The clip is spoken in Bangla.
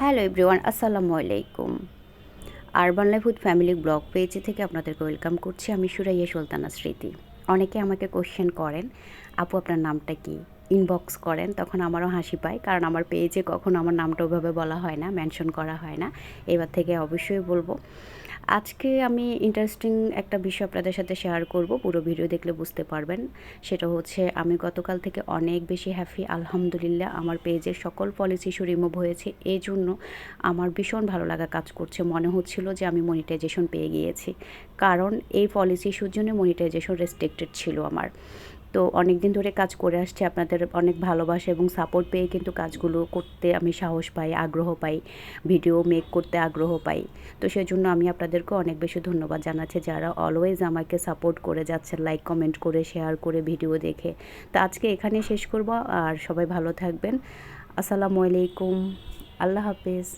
হ্যালো এভরিওয়ান, আসসালামু আলাইকুম। Urban life with family blog page থেকে আপনাদেরকে ওয়েলকাম করছি। আমি সুরাইয়া সুলতানা স্মৃতি। অনেকে আমাকে কোশ্চেন করেন, আপু, আপনার নামটা কি? ইনবক্স করেন, তখন আমারও হাসি পায়, কারণ আমার পেজে কখনো আমার নামটা ওভাবে বলা হয় না, মেনশন করা হয় না। এবার থেকে অবশ্যই বলব। আজকে আমি ইন্টারেস্টিং একটা বিষয় আপনাদের সাথে শেয়ার করব, পুরো ভিডিও দেখলে বুঝতে পারবেন। সেটা হচ্ছে, আমি গতকাল থেকে অনেক বেশি হ্যাপি আলহামদুলিল্লাহ, আমার পেজের সকল পলিসি ইস্যু রিমুভ হয়েছে। এই জন্য আমার ভীষণ ভালো লাগা কাজ করছে। মনে হচ্ছিল যে আমি মনিটাইজেশন পেয়ে গিয়েছি। কারণ এই পলিসি ইস্যুর জন্য মনিটাইজেশন রেস্ট্রিক্টেড ছিল আমার। তো অনেক দিন ধরে কাজ করে আসছে, আপনাদের অনেক ভালোবাসা এবং সাপোর্ট পেয়ে কিন্তু কাজগুলো করতে আমি সাহস পাই, আগ্রহ পাই ভিডিও মেক করতে আগ্রহ পাই। তো সেই জন্য আমি আপনাদেরকে অনেক বেশি ধন্যবাদ জানাচ্ছি যারা অলওয়েজ আমাকে সাপোর্ট করে যাচ্ছেন লাইক কমেন্ট করে শেয়ার করে ভিডিও দেখে। তো আজকে এখানে শেষ করব, আর সবাই ভালো থাকবেন। আসসালামু আলাইকুম। আল্লাহ হাফিজ।